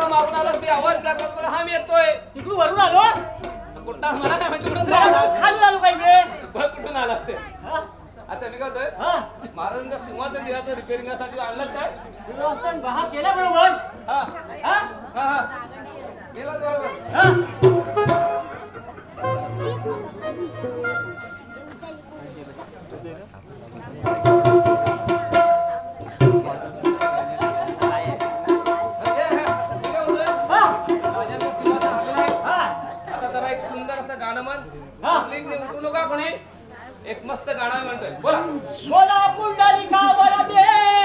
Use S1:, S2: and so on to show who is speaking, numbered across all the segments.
S1: काय तू आता मागून आलास मी आवाज करलास मला हा मी येतोय.
S2: तिकडून वरून आलो?
S1: कुठं मला काय माहिती कुठून तरी आलास
S2: खाली आलो पाहिजे
S1: बघ कुठून आलास ते? अच्छा मी काय? महाराजांच्या सिंहाचं दिराचं रिपेअरिंगसाठी आणलं काय?
S2: व्यवस्थापन बहा केला बरोबर?
S1: हा.
S2: हा?
S1: हा बरोबर. एक मस्त गाणं म्हणतोय. बोला.
S2: बोला पुंडलिका वरदे. दे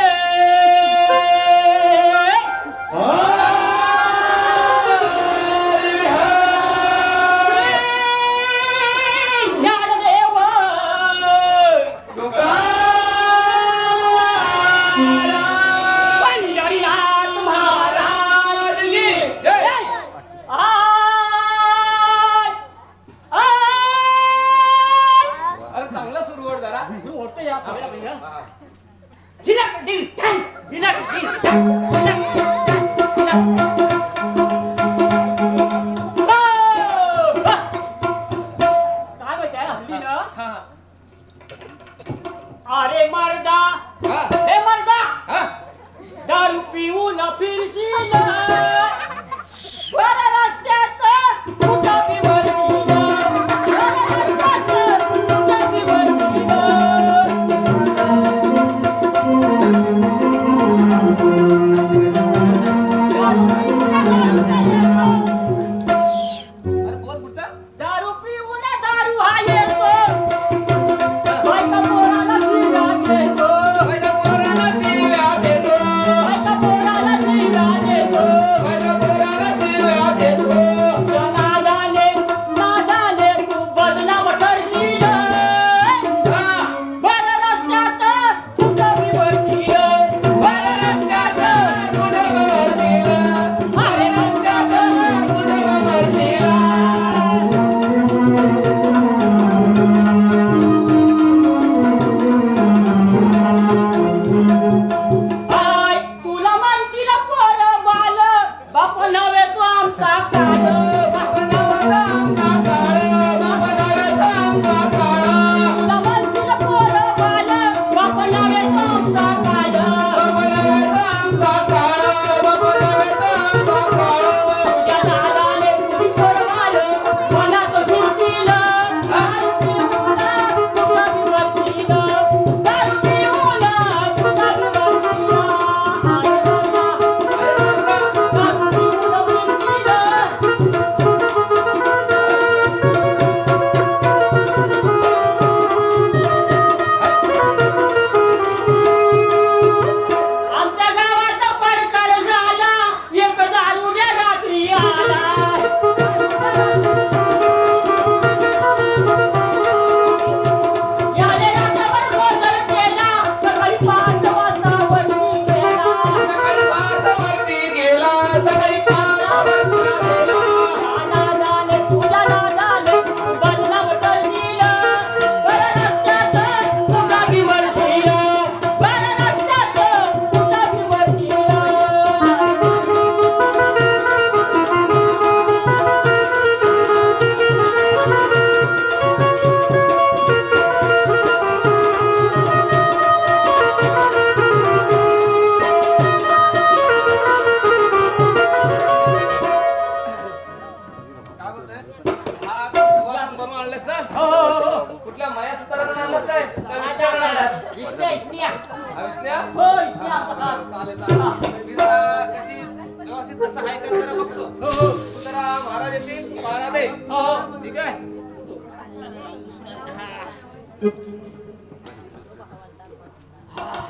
S2: हा
S1: विष्ण्या?
S2: हो इस्न्या आपला
S1: चालेल, त्याची व्यवस्थित कसं आहे ते जरा बघतो. तू जरा महाराज येतील, पहारा दे.
S2: हो हो
S1: ठीक आहे?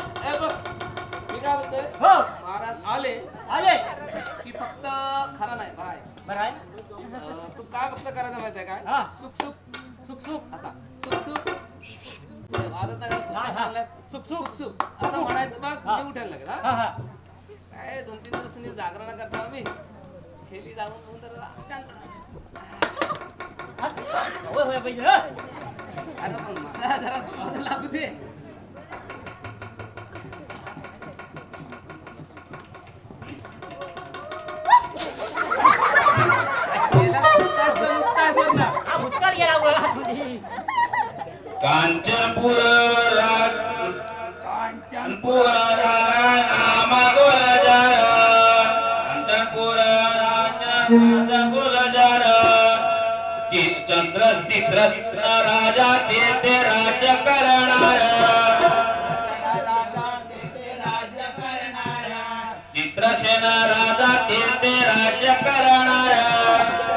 S1: मी काय बोलतोय
S2: हो
S1: महाराज आले
S2: आले
S1: की फक्त खरा नाही बाय
S2: बरं आहे
S1: अं, तू काय फक्त करायचं माहिती आहे
S2: हा.
S1: काय सुख सुख
S2: सुख सुख
S1: असा सुख सुख सुख सुख. म्हणायचं उठायला काय दोन तीन दिवसांनी जागरण करता मी खेळी जाऊन जाऊन तर अरे पण मला जरा लागू दे.
S3: गेला मुक्ता असेल, मुक्ता गेला कांचनपूर राज कांचनपूर नाम गुलजार कांचनपूर राजा गुलजार चंद्र चित्र राजा ते राज राज्य करणार चित्रसेना राजा ते ते राज्य करणार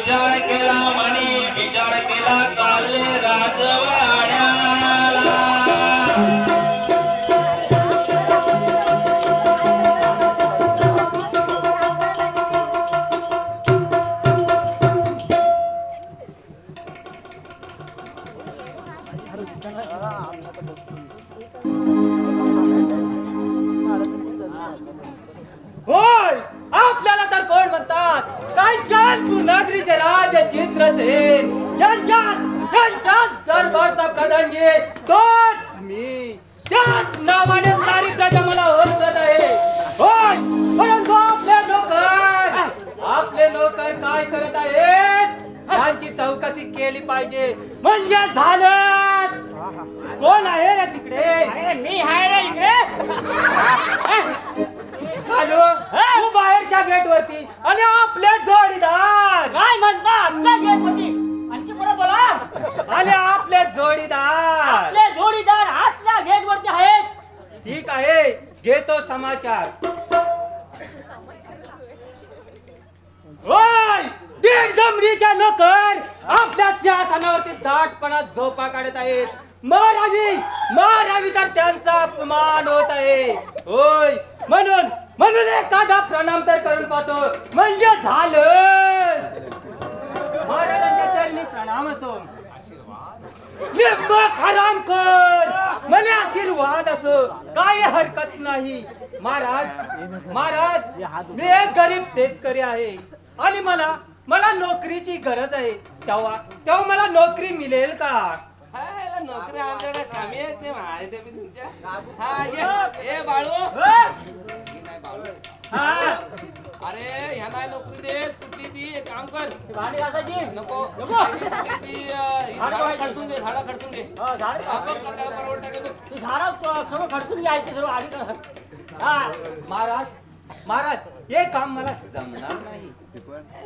S3: विचार केला म्हणी विचार केला
S4: काल राजवाड्या गेट वरती आणि आपले जोडीदार.
S2: काय म्हणता? आपल्या गेट होती आणखी बोला.
S4: आणि आपले जोडीदार.
S2: आपले जोडीदार गेट वरती आहेत.
S4: ठीक आहे घेतो समाचार. ओय नोकर आपल्या सिंहासनावरती दाटपणात झोपा काढत आहेत. मारावी मारावी तर त्यांचा अपमान होत आहे. होय म्हणून म्हणून एखादा प्रणाम तर करून पाहतो. म्हणजे झालं. महाराजांच्या चरणी प्रणाम असो. कर. मला आशीर्वाद असो. काही हरकत नाही. महाराज महाराज मी एक गरीब शेतकरी आहे. आणि मला मला नोकरीची गरज आहे. तेव्हा तेव्हा मला नोकरी मिळेल का?
S1: हा, नोकरी आमच्याकडे कमी आहेत ते महारे ते बी तुमच्या. हा ये ए! बाळू. अरे ह्या नाही नोकरी दे कुठली ती? एक काम कर. नको.
S2: नको.
S1: ती ही
S2: झाडं.
S1: खडसून घे झाडं खडसून घे.
S2: अ, झाड
S1: हा त्याला परवडतं का बघ.
S2: ती झाडं सर्व खडकून घ्यायची सर्व आधी कर. हा.
S4: महाराज महाराज हे काम मला जमणार नाही.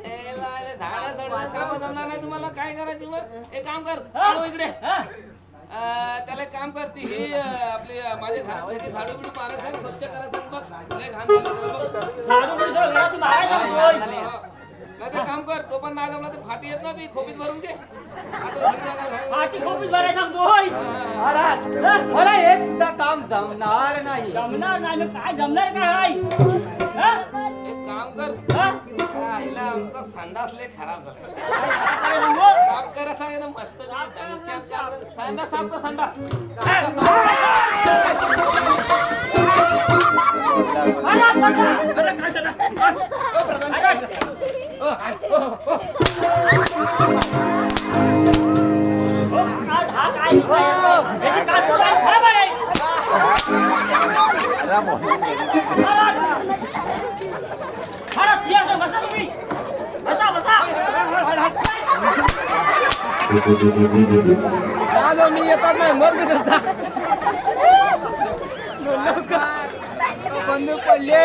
S1: ए, ला- झाडं काम जमणार नाही तुम्हाला. काय करायची मग? एक काम कर इकडे.
S2: हा?
S1: अं, त्याला एक काम करते ही आपली माझ्या घरात झाडू बिडू मारा सांग स्वच्छ करा सांग बघ लय घाण झालं नाही ते काम कर तो पण नाही जमला तर फाटी येत ना ती खोबीत भरून घे.
S4: महाराज मला हे सुद्धा काम जमणार नाही.
S2: जमणार नाही मग काय जमणार काय? हा?
S1: एक काम कर.
S2: हा?
S1: आईला आमचा संडास लय खराब झाला? साफ करा सांग ना मस्त संडास साफ कर संडास
S2: महाराज
S1: मी येतात नाही मर्द करता बंदूक पडले.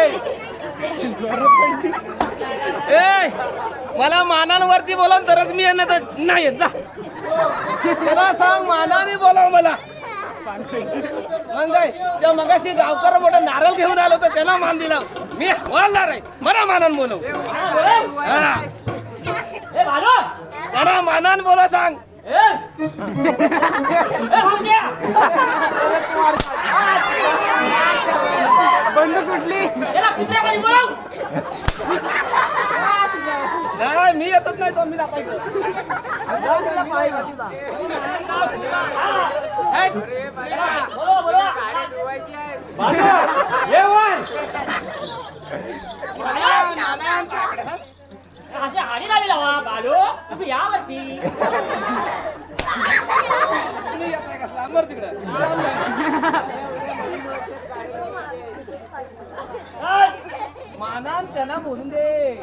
S1: ए मला मानांवरती बोलावून तरच मी येणार तर नाही येत जा. मला सांग मानाने बोलाव मला. मग काय त्या मगाशी गावकर मोठा नारळ घेऊन आलो तर त्याला मान दिला. मी वाढणार आहे. मला मानान बोलव. त्याला मानान बोला सांग.
S2: ए. ए, भांड्या. याला कुत्र्या खाली बोलाव.
S1: नाही मी येतच नाही तो मी दाखवायचो.
S2: असे हाडी लावी लावा बालू तुम्ही यावरती
S1: तुम्ही येताय का? लांबर तिकडं मानान त्यांना बोलून दे.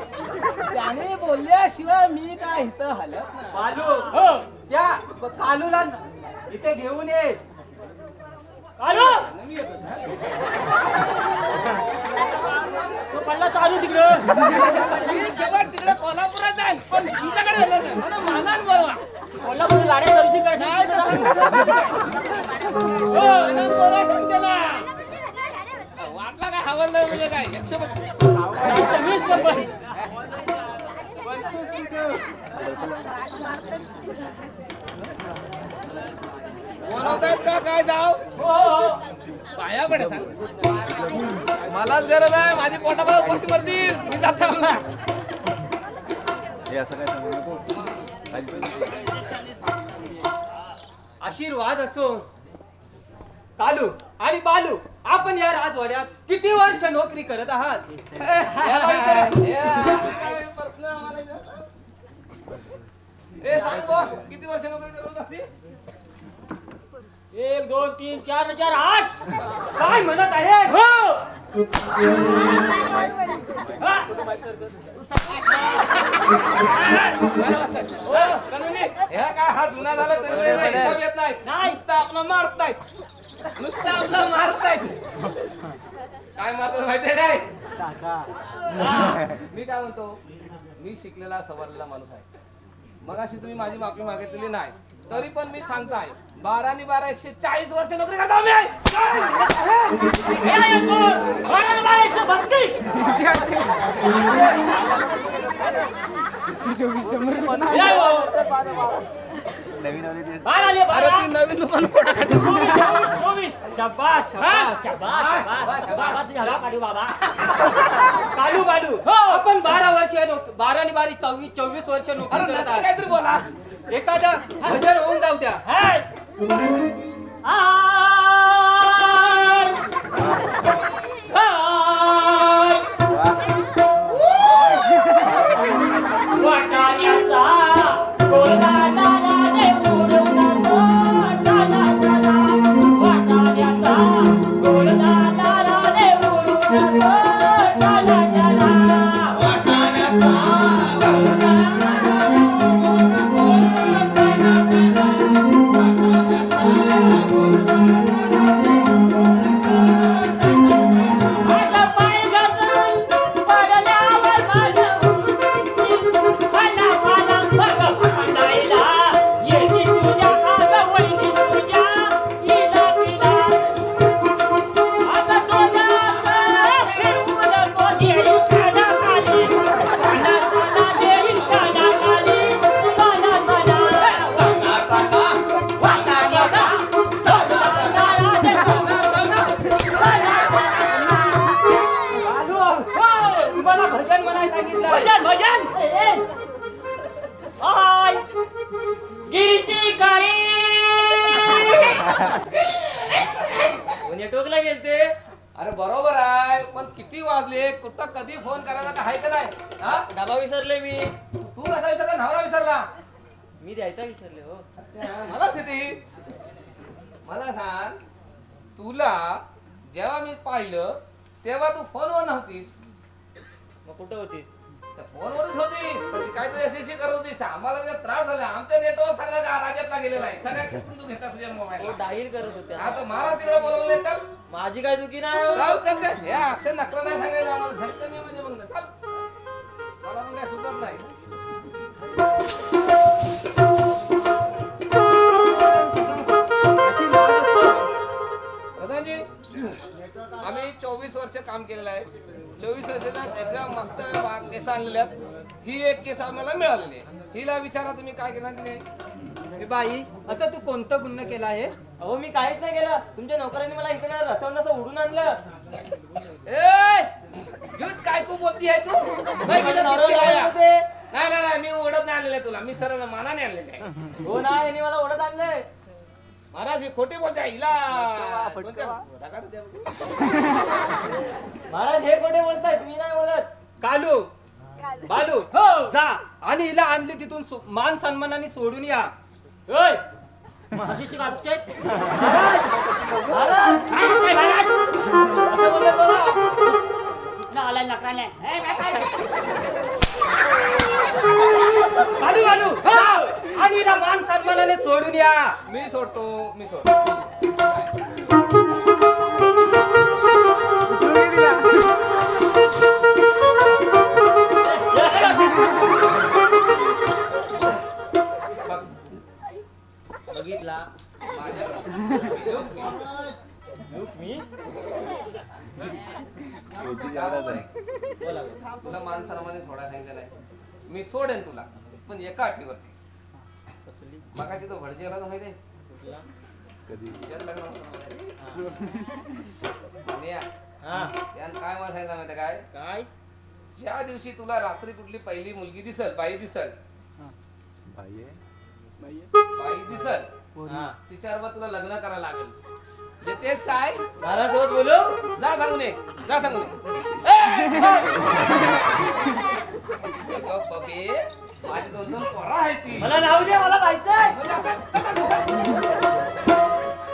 S1: त्याने बोलल्याशिवाय मी काय इथं हलत नाही.
S4: बालू
S2: हो.
S4: त्या कालूला न- इथे घेऊन ये.
S2: आलो
S1: मी येतो ना.
S2: तो पडला चालू तिकडं.
S1: मी शेवट तिकडे कोल्हापुरात जाईन पण तुमच्याकडे येणार नाही. मला मानान बोलवा.
S2: कोल्हापूर गाडी सर्व्हिसिंग करायची
S1: हो, सांगते ना. वाटला नाही म्हणजे काय? एकशे बत्तीस
S2: वीस नंबर
S1: बोलवतायत का? काय जाव?
S2: हो, हो.
S1: पाया पडे मलाच गरज आहे माझी पोटाला उपस्थित करतील मी जात. ना
S4: आशीर्वाद असो. कालू आणि बालू. आपण या राजवाड्यात किती वर्ष नोकरी करत आहात
S1: याला विचारा. हे असं काय प्रश्न आम्हाला विचारता? ए सांग बुवा, किती वर्ष नोकरी करत असते
S2: एक दोन तीन चार चार आठ
S4: काय म्हणत आहे
S2: हो हा.
S1: हे काय हा जुना झाला तरी हिसाब येत नाही
S2: नाही.
S1: नुसतं आपलं मारतायत नुसतं आपलं मारतायत. काय मारतात माहितीये काय? मी काय म्हणतो मी शिकलेला सवरलेला माणूस आहे. मग अशी तुम्ही माझी माफी मागितलेली नाही. तरी पण मी सांगताय बारा आणि बारा एकशे चाळीस वर्ष नोकरी करतो मी अरे ती नवीन दुकान फोडा
S2: शाबास, शाबास.
S4: कालू बालू
S2: हो.
S4: आपण बारा वर्ष नोक- बारा आणि बारा चोवीस चोवीस वर्ष नोकरी करत आहात.
S1: काहीतरी बोला.
S4: एखादं भजन होऊन जाऊ द्या.
S2: वाटाण्याचा
S4: म्हणायला सांगितलं.
S2: भजन भजन. हाय. गिरीशी काळी
S4: नेटवर्कला गेलते?
S1: अरे बरोबर आहे. पण किती वाजले? कुठं कधी फोन करायला का आहे का नाही? हा?
S4: डबा विसरले मी.
S1: तू कसा विसरला? नवरा विसरला.
S4: मी द्यायचा विसरले हो.
S1: मला स्थिती. मला सांग. तुला जेव्हा मी पाहिलं तेव्हा तू फोनवर नव्हतीस.
S4: मग कुठं होती?
S1: फोनवरच होतीस तर ती काहीतरी अशी करत होतीस आम्हाला जर त्रास झाला. आमच्या नेटवर्क सगळा गा- राज्यातला गेलेला आहे. सगळ्या खेचून तू घेता तुझ्या मोबाईल
S4: डाईल करत होत्या
S1: आता मला तिकडे बोलवले तर
S4: माझी काय चुकी नाही हो.
S1: जाऊ तर काय? हे असे नकरा नाही सांगायचं आम्हाला. नाही म्हणजे मग. चल. मला पण काय सुचत नाही. एकदम मस्त केस आणलेल्या. ही एक केस आम्हाला मिळालेली हिला विचारा तुम्ही काय केस आणली
S4: बाई असं तू कोणतं गुन्हा केला आहे? अहो मी काहीच नाही केलं. तुमच्या नोकरांनी मला इकडे रस्त्यावर असं उडून आणलं.
S1: ए झूट काय तू बोलती आहे तू? नाही नाही, मी ओढत नाही आणलेलं तुला. मी सरळ मानाने आणलेलं आहे.
S4: हो ना यांनी मला ओढत आणलंय.
S1: महाराज हे खोटे बोलते. हिला कोणत्या- बघू.
S4: महाराज हे कोठे बोलतायत मी नाही बोलत. कालू बालू
S2: हो.
S4: जा. आणि हिला आणली तिथून सो- मान सन्मानाने सोडून या.
S2: ओय म्हशीची कापते
S4: महाराज!
S2: काय महाराज?
S4: असं बोलत बघा
S2: कुठला आलाय नकराने? हे, काय, काय?
S4: बालू बालू जा. आणि हिला मान सन्मानाने सोडून या
S1: मी सोडतो मी सोडतो बघ. बघितला. तुला मान सन्माने सोडा सांगितलं नाही मी सोडेन तुला पण एका अटीवरती मगाची तो भडजेला ना माहिती त्यानं काय सांगितलं माहिती काय?
S4: काय?
S1: ज्या दिवशी तुला रात्री कुठली पहिली मुलगी दिसल बाई दिसल बाई दिसल तिच्यावर मग तुला लग्न करायला लागेल. म्हणजे तेच काय?
S4: महाराजसोबत बोलू?
S1: जा सांगून ये जा सांगून ये. माझी दोन दोन पोरं आहेत ती.
S4: मला नाव दे मला जायचंय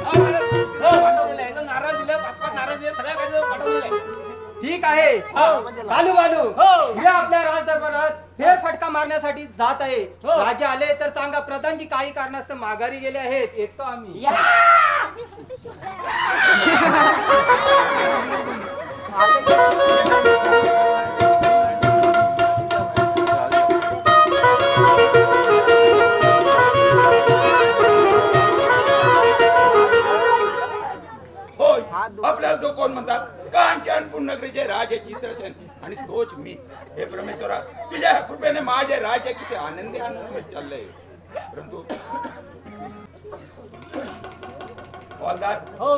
S1: पाठवलेलं आहे. एकदम नारळ दिलं पाच पाच नारळ दिले सगळ्या काही पाठवलेलं आहे.
S4: ठीक आहे. बालू बालू.
S2: हो.
S4: हे आपल्या राजदरबारात फेर फटका मारण्यासाठी जात आहे.
S2: हो.
S4: राजे आले तर सांगा प्रधानजी काही कारणास्तव माघारी गेले आहेत. येतो आम्ही.
S2: या!
S5: आणि तोच मी. हे परमेश्वरा तुझ्या कृपेने माझे राज्य किती आनंदी आनंद चाललंय. परंतु हवालदार
S2: हो.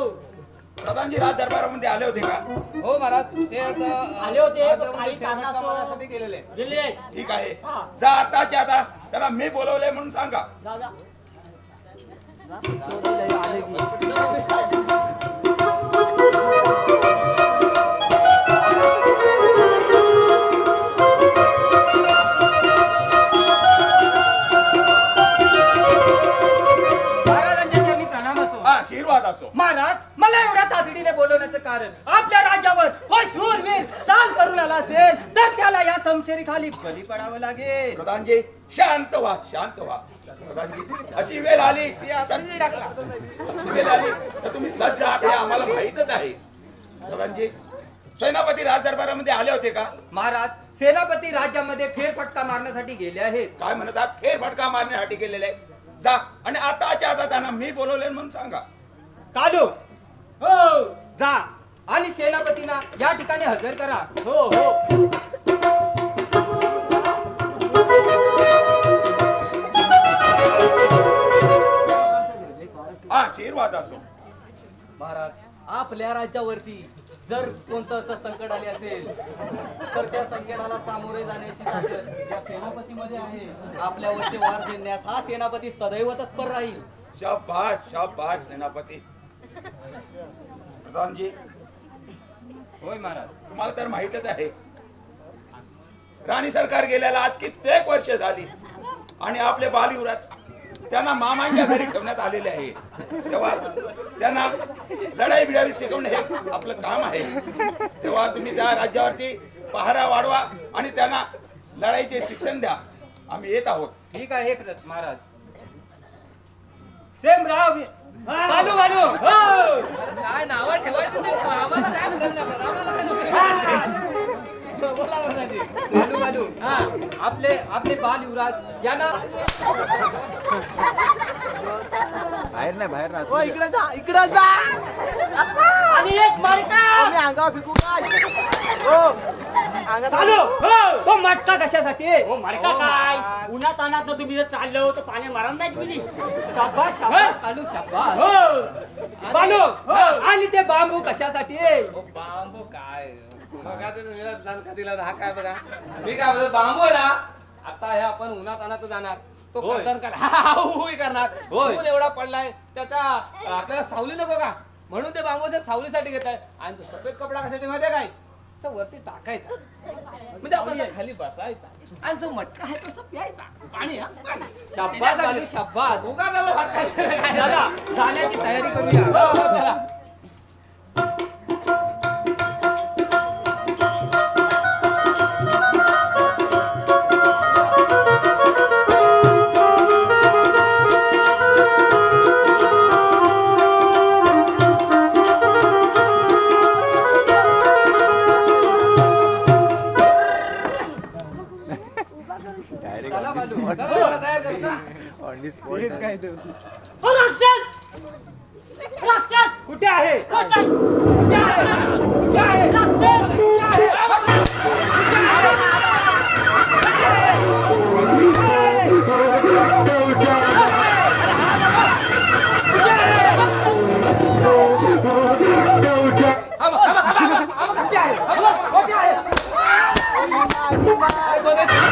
S5: प्रधानजी राज दरबारामध्ये आले होते का?
S1: हो महाराज ते आता,
S2: आले होते, पण काही कारणास्तव-
S1: गेलेले.
S5: ठीक आहे. जा आताच्या आता. त्याला मी बोलवलंय म्हणून सांगा.
S2: जा, जा.
S4: महाराजांच्या असो. महाराज मला एवढ्या तातडीने बोलवण्याचं कारण आपल्या राज्यावर कोण शूरवीर चाल करून आला असेल तर त्याला या समशेरी खाली बली पडावं लागेल.
S5: प्रधानजी शांत व्हा शांत व्हा. प्रधानजी अशी वेळ आली तर अशी वेळ आली तर तुम्ही सज्ज आहात हे आम्हाला माहीतच आहे. प्रधानजी सेनापती राज दरबारामध्ये आले होते का?
S4: महाराज सेनापती राज्यामध्ये फेरफटका मारण्यासाठी गेले आहेत.
S5: काय म्हणतात? फेर फटका मारण्यासाठी गेलेले. आहे. जा आणि आताच्या आता त्यांना मी बोलवले म्हणून सांगा.
S4: कालू.
S2: हो.
S4: जा. आणि सेनापतींना या ठिकाणी हजर करा.
S2: हो. हो
S5: आशीर्वाद असो.
S4: महाराज आपल्या राज्यावरती जर कोणतं असं संकट आले असेल तर त्या संकटाला सामोरे जाण्याची ताकद या सेनापतीमध्ये आहे. आपल्यावरचे वार झेलण्यास हा सेनापती सदैव तत्पर राहील.
S5: शाबाश शाबाश सेनापती. प्रधानजी
S4: होय महाराज.
S5: तुम्हाला तर माहीतच आहे. राणी सरकार गेल्याला आज कित्येक वर्ष झाली. आणि आपले बालिवराज त्यांना मामांच्या घरी ठेवण्यात आलेले आहे. तेव्हा त्यांना लढाई बिडाई शिकवणे हे आपलं काम आहे. तेव्हा तुम्ही त्या राज्यावरती पहारा वाढवा आणि त्यांना लढाईचे शिक्षण द्या. आम्ही येत आहोत.
S4: ठीक आहे महाराज. सेम राव चालू बालू
S2: हो
S1: काय नावं ठेवायचं ते ठेवा. आम्हाला काय फरक नाही पडत. आम्हाला काय नको. बोला प्रधानजी.
S4: बालू बालू
S1: हा.
S4: आपले आपले बाल युवराज यांना
S2: आणि एक मरका.
S4: चालू.
S2: हो
S4: तो मटका कशासाठी? आहे?
S2: हो. मरका काय? उन्हात अनात तुम्ही जर चाललो तर पाणी मारून नाही तुम्ही.
S4: शाबास शाबास कालू शाबास.
S2: हो.
S4: बालू
S2: हो.
S4: आणि ते बांबू कशासाठी? आहे?
S1: ओ, बांबू काय? बघा ते तुम्ही दणका दिला हा काय बघा. मी काय बोलतो बांबू ना आता हे आपण उन्हात अनात जाणार. तो
S4: होय.
S1: हा, हा, करणार.
S4: होय.
S1: ऊन एवढा पडलाय? त्याचा आपल्याला सावली नको का? म्हणून ते बांबूच्या सावलीसाठी घेत आहे आणि तो सफेद कपडा कशासाठी माहितीये काय? असं वरती टाकायचा. म्हणजे आपण असं खाली बसायचा. आणि जो मटका आहे तसं प्यायचा. पाणी हा पाणी.
S4: बालू शाबास
S1: उगा झालं झालं?
S4: जाण्याची तयारी करूया.
S1: हो, हो, चला. अरे, बघा,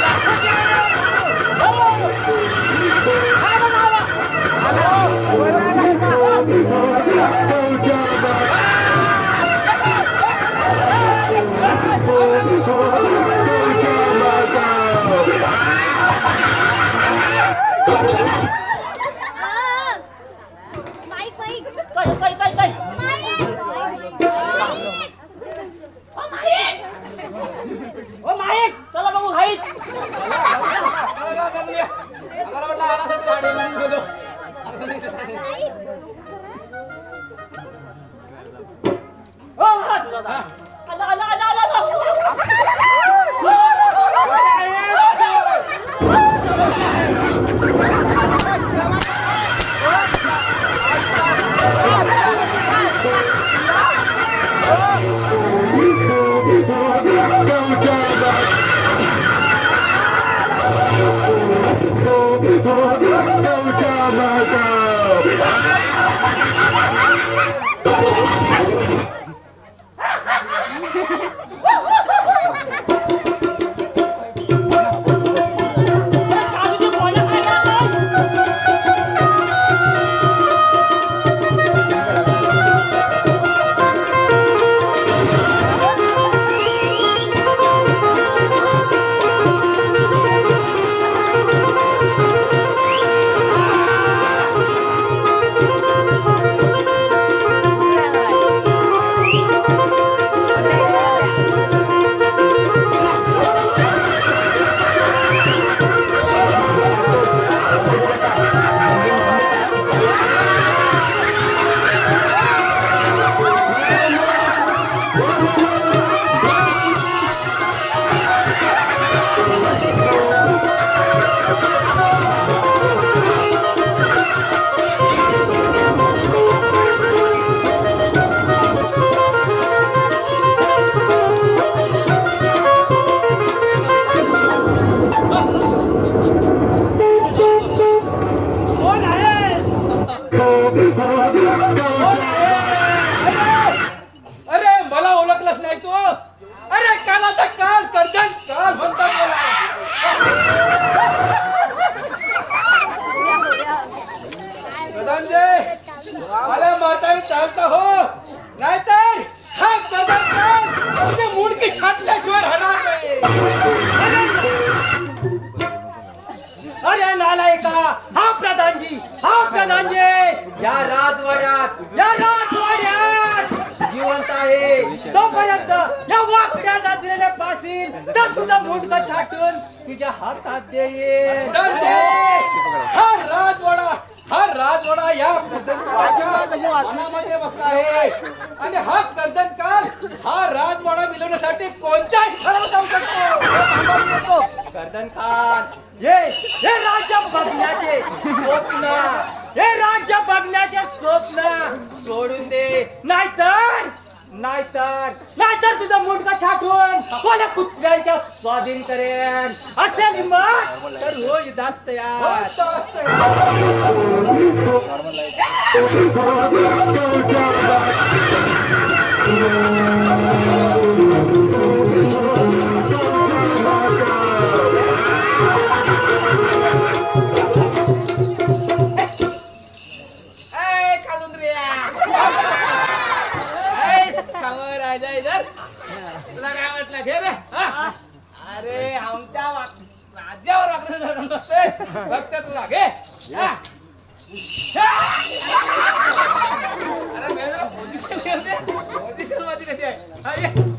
S4: तुझा मुंडक छाटून तुझ्या हातात देईल हा राजवाडा हा राजवाडा या कर्दनकाळाच्या मनामध्ये बसला आहे. आणि हा कर्दनकाल हा राजवाडा मिळवण्यासाठी कोणत्याही ठराव जाऊ शकतो. कर्दनकाल हे हे राज्य बघण्याचे स्वप्न. हे राज्य बघण्याचे स्वप्न. सोडून दे. नाहीतर नाहीतर नाहीतर तुझं मुंडका छाटून कोण्या कुत्र्यांच्या स्वाधीन करेन. असेल मग तर रोज जास्त यार
S1: राज्यावर वाकडं नसते फक्त तुला. घे. हा. अरे पोझिशन पोझिशन कशी आहे? हा, ये.